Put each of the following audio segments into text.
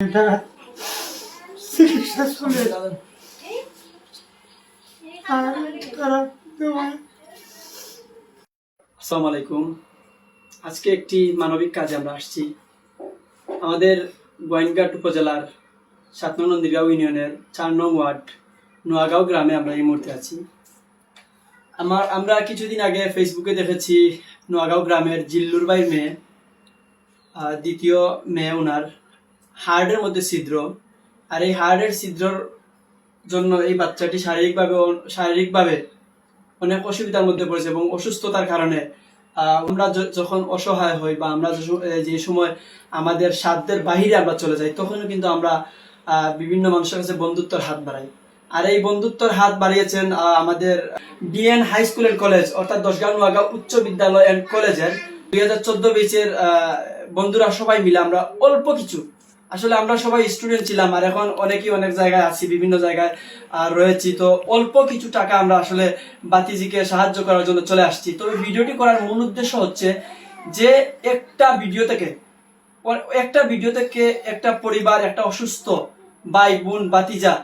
চিকিৎসা আলাইকুম। আজকে একটি মানবিক কাজে আমরা আসছি। আমাদের গোয়েনঘাট উপজেলার সাত নং নন্দীগাঁও ইউনিয়নের চার নং ওয়ার্ড, নোয়াগাঁও গ্রামে আমরা এই মুহূর্তে আছি। আমার আমরা কিছুদিন আগে ফেসবুকে দেখেছি নোয়াগাঁও গ্রামের জিল্লুর বাই মেয়ে দ্বিতীয় মেয়ে ওনার হার্টের মধ্যে ছিদ্র। আর এই হার্টের ছিদ্রর জন্য এই বাচ্চাটি শারীরিকভাবে শারীরিকভাবে অনেক অসুবিধার মধ্যে পড়েছে এবং অসুস্থতার কারণে আমরা যখন অসহায় হই বা আমরা যে সময় আমাদের সাধ্যের বাহিরে আমরা চলে যাই, তখনও কিন্তু আমরা বিভিন্ন মানুষের কাছে বন্ধুত্বর হাত বাড়াই। আর এই বন্ধুত্বর হাত বাড়িয়েছেন আমাদের DN high school and college, অর্থাৎ দশগাঁও নোয়াগাঁও উচ্চ বিদ্যালয় এন্ড কলেজের। দুই হাজার চোদ্দ বেচের বন্ধুরা সবাই মিলে আমরা অল্প কিছু আসলে আমরা সবাই স্টুডেন্ট ছিলাম আর এখন অনেকই অনেক জায়গায় আছি, বিভিন্ন জায়গায় আর রয়েছি। তো অল্প কিছু টাকা আমরা আসলে বাতিজিকে সাহায্য করার জন্য চলে আসছি। তবে ভিডিওটি করার মূল উদ্দেশ্য হচ্ছে যে একটা ভিডিও থেকে, একটা ভিডিও থেকে একটা পরিবার, একটা অসুস্থ ভাই, বোন বাতিজা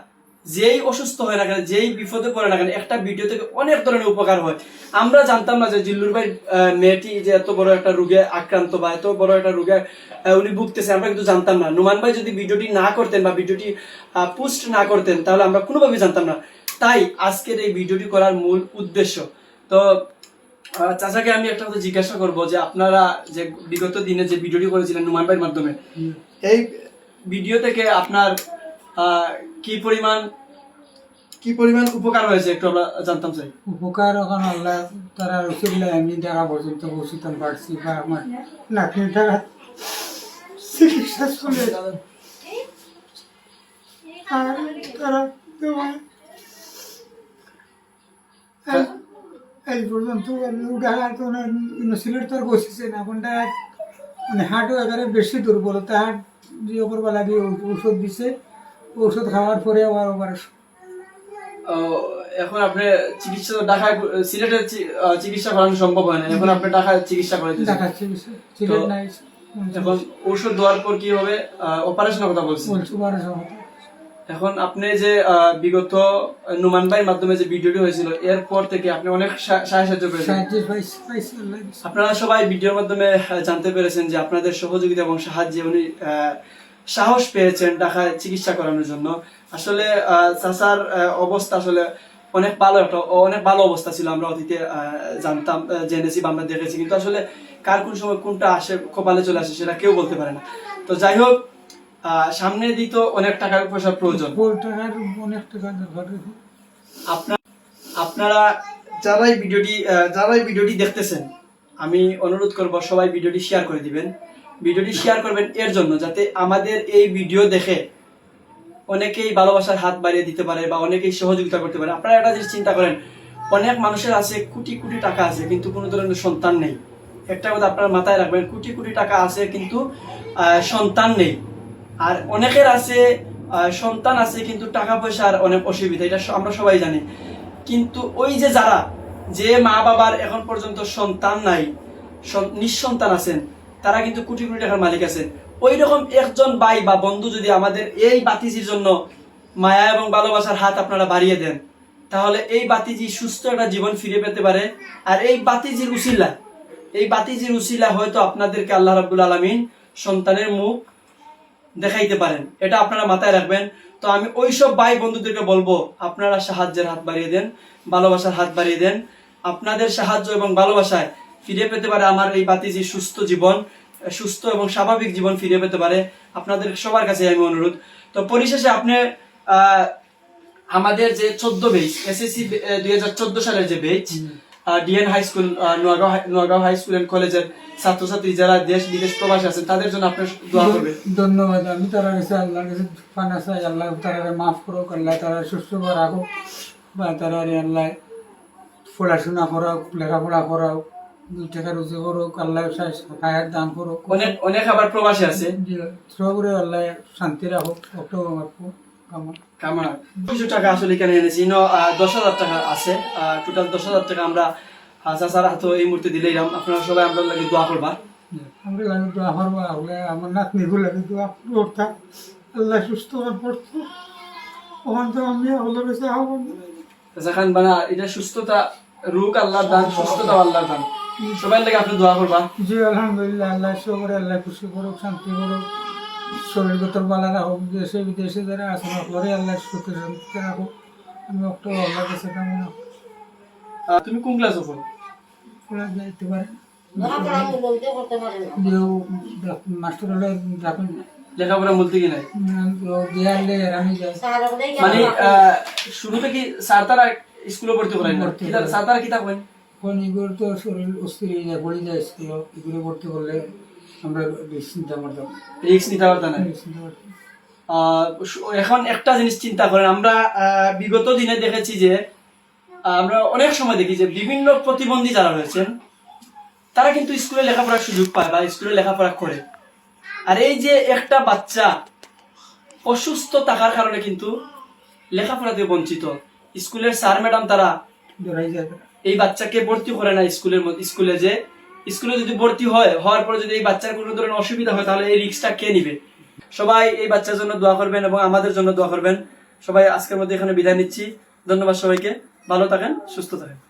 যেই অসুস্থ হয় না কেন যেই বিপদে পড়ে না কেন একটা ভিডিও থেকে অনেক ধরনের উপকার হয়। আমরা জানতাম না যে জিল্লুর ভাই মেয়েটি যে এত বড় একটা রোগে আক্রান্ত বা এত বড় একটা রোগে উনি ভুগতেছে আমরা কিন্তু জানতাম না। নুমান ভাই যদি ভিডিওটি না করতেন বা ভিডিওটি পোস্ট না করতেন তাহলে আমরা কোনোভাবেই জানতাম না। তাই আজকের এই ভিডিওটি করার মূল উদ্দেশ্য। তো চাচাকে আমি একটা কথা জিজ্ঞাসা করব যে আপনারা যে বিগত দিনে যে ভিডিওটি করেছিলেন নুমান ভাইয়ের মাধ্যমে এই ভিডিও থেকে আপনার কি পরিমাণ কি পরিমাণ উপকার হয়েছে একটু আমরা জানতাম চাই উপকার এখন আল্লাহ তারা রসুল্লাহ আমি দেখা পর্যন্ত বসিতাম পারছি বা আমার নাতনি টাকা চিকিৎসা চলে। আর তারা এই- পর্যন্ত উঠার তো সিলেট তো আর বসেছে না কোনটা মানে হাঁটও একেবারে বেশি দুর্বলতা হাট যে ওপরবেলা দিয়ে ঔষধ দিছে। ঔষধ খাওয়ার পরে আবার আহ, এখন আপনি চিকিৎসা ঢাকায় সিলেটের চিকিৎসা করানো সম্ভব হয় না। এখন আপনি ঢাকায় চিকিৎসা করাইতেছেন দেখাচ্ছে সিলেট নাই এখন ঔষধ দেওয়ার পর কি হবে? অপারেশনের কথা বলছি। এখন আপনি যে বিগত নুমান ভাইয়ের মাধ্যমে যে ভিডিওটি হয়েছিল এরপর থেকে আপনি অনেক সাহায্য পেয়েছেন। আপনারা সবাই ভিডিওর মাধ্যমে জানতে পেরেছেন যে আপনাদের সহযোগিতা এবং সাহায্যে উনি আহ, সাহস পেয়েছেন ঢাকায় চিকিৎসা করানোর জন্য। আসলে চাচার অবস্থা আসলে অনেক ভালো একটা অনেক ভালো অবস্থা ছিল আমরা অতীতে জানতাম জেনেছি বা আমরা দেখেছি। কিন্তু আসলে কার কোন সময় কোনটা আসে কপালে চলে আসে সেটা কেউ বলতে পারে না। তো যাই হোক আহ, সামনে দিত অনেক টাকা পয়সার প্রয়োজন। কোটি টাকার অনেক টাকা আপনার আপনারা যারাই ভিডিওটি যারাই ভিডিওটি দেখতেছেন আমি অনুরোধ করব সবাই ভিডিওটি শেয়ার করে দিবেন। ভিডিওটি শেয়ার করবেন এর জন্য, যাতে আমাদের এই ভিডিও দেখে অনেকেই ভালোবাসার হাত বাড়িয়ে দিতে পারে বা অনেকেই সহযোগিতা করতে পারে। আপনারা একটা জিনিস চিন্তা করেন, অনেক মানুষের আছে, কোটি কোটি টাকা আছে, কিন্তু কোনো ধরনের সন্তান নেই। একটা কথা আপনার মাথায় রাখবেন, কোটি কোটি টাকা আছে, কিন্তু সন্তান নেই। আর অনেকের আছে সন্তান আছে, কিন্তু টাকা পয়সার অনেক অসুবিধা, এটা আমরা সবাই জানি। কিন্তু ওই যে যারা, যে মা বাবার এখন পর্যন্ত সন্তান নাই, সন- নিঃসন্তান আছেন তারা কিন্তু কোটি কোটি টাকার মালিক আছেন ওই রকম একজন ভাই বা বন্ধু যদি আমাদের এই বাতিজির জন্য মায়া এবং ভালোবাসার হাত আপনারা বাড়িয়ে দেন, তাহলে এই বাতিজি সুস্থ একটা জীবন ফিরে পেতে পারে। আর এই বাতিজির উসিলা, এই বাতিজির উসিলা হয়তো আপনাদেরকে আল্লাহ রাব্বুল আলামিন সন্তানের মুখ দেখাইতে পারেন। এটা আপনারা মাথায় রাখবেন। তো আমি ওইসব ভাই বন্ধুদেরকে বলব, আপনারা সাহায্যের হাত বাড়িয়ে দেন, ভালোবাসার হাত বাড়িয়ে দেন। আপনাদের সাহায্য এবং ভালোবাসায় ফিরে পেতে পারে আমার এই বাতিজি সুস্থ জীবন সুস্থ এবং স্বাভাবিক জীবন ফিরে পেতে পারে আপনাদের সবার কাছে আমি অনুরোধ। তো পরিশেষে আপনি আমাদের যে চোদ্দ বেচ এসএসসি দুই হাজার চোদ্দ সালের যে batch DN high school Noagaon high- Noagaon high school and কলেজের ছাত্রছাত্রী যারা দেশ বিদেশ প্রবাসী আছেন তাদের জন্য আপনার দোয়া করবেন। ধন্যবাদ। আমি তারা কাছে আল্লাহর কাছে ফানা চাই আল্লাহ তারা মাফ করুক আল্লাহ তারা সুস্থ রাখুক বা তারা আল্লাহ পড়াশোনা করাও লেখাপড়া করাও দুই টাকা রুজি করুক আল্লাহ দান করুক অনেক অনেক আবার প্রবাসী আছে। সবরে আল্লাহ শান্তি রাখুক আমার কিছু টাকা আসলে এখানে এনেছি। দশ হাজার টাকা আছে। টোটাল দশ হাজার টাকা আমরা আহ, চাচার হাতে এই মুহূর্তে দিলেইলাম আপনারা সবাই আমরা লাগে দোয়া করবা আমরা লাগে দোয়া করব আল্লাহ আমার নাতনিগুলো লাগে দোয়া করতাম আল্লাহ সুস্থ পড়তো ওখান তো আমি খান বানা এটা সুস্থতা রোগ আল্লাহর দান সুস্থতা আল্লাহ দান। সবাই লাগে আপনি দোয়া করবা। জি আলহামদুলিল্লাহ আল্লাহ শুকর আল্লাহ খুশি করুক শান্তি করুক। শরীর গতর বালা রাখুক দেশে বিদেশে যারা আছে পরে আল্লাহ সুখে শান্তিতে রাখুক। আমি একটু আল্লাহ কাছে কামনা তুমি কোন ক্লাস পড়ো? করে যাইতে পারে। লেখাপড়া বলতে করতে পারে না। যে মাস্টার হলে রাখুন লেখাপড়া বলতে বলেই মানে শুরু থেকে স্যার তারা স্কুলে ভর্তি করাই না? ভর্তি কিতা- স্যার তারা কিতা করেন এগুলো তো শরীর অস্থির হয়ে যায় যায় এগুলো করলে আমরা বেশ চিন্তা করতাম। রিক্স নিতে পারতাম না? এখন একটা জিনিস চিন্তা করেন আমরা বিগত দিনে দেখেছি যে আমরা অনেক সময় দেখি যে বিভিন্ন প্রতিবন্ধী যারা রয়েছেন তারা কিন্তু স্কুলে লেখাপড়ার সুযোগ পায় বা স্কুলে লেখাপড়া করে। আর এই যে একটা বাচ্চা অসুস্থ থাকার কারণে কিন্তু লেখাপড়া থেকে বঞ্চিত স্কুলের স্যার ম্যাডাম তারা ধরাই যায় তারা। এই বাচ্চাকে ভর্তি করে না স্কুলের মধ্যে স্কুলে যে স্কুলে যদি ভর্তি হয়, হওয়ার পরে যদি এই বাচ্চার কোনো ধরনের অসুবিধা হয়, তাহলে এই রিক্সটা কে নিবে? সবাই এই বাচ্চার জন্য দোয়া করবেন এবং আমাদের জন্য দোয়া করবেন। সবাই আজকের মধ্যে এখানে বিদায় নিচ্ছি। ধন্যবাদ সবাইকে। ভালো থাকেন, সুস্থ থাকেন।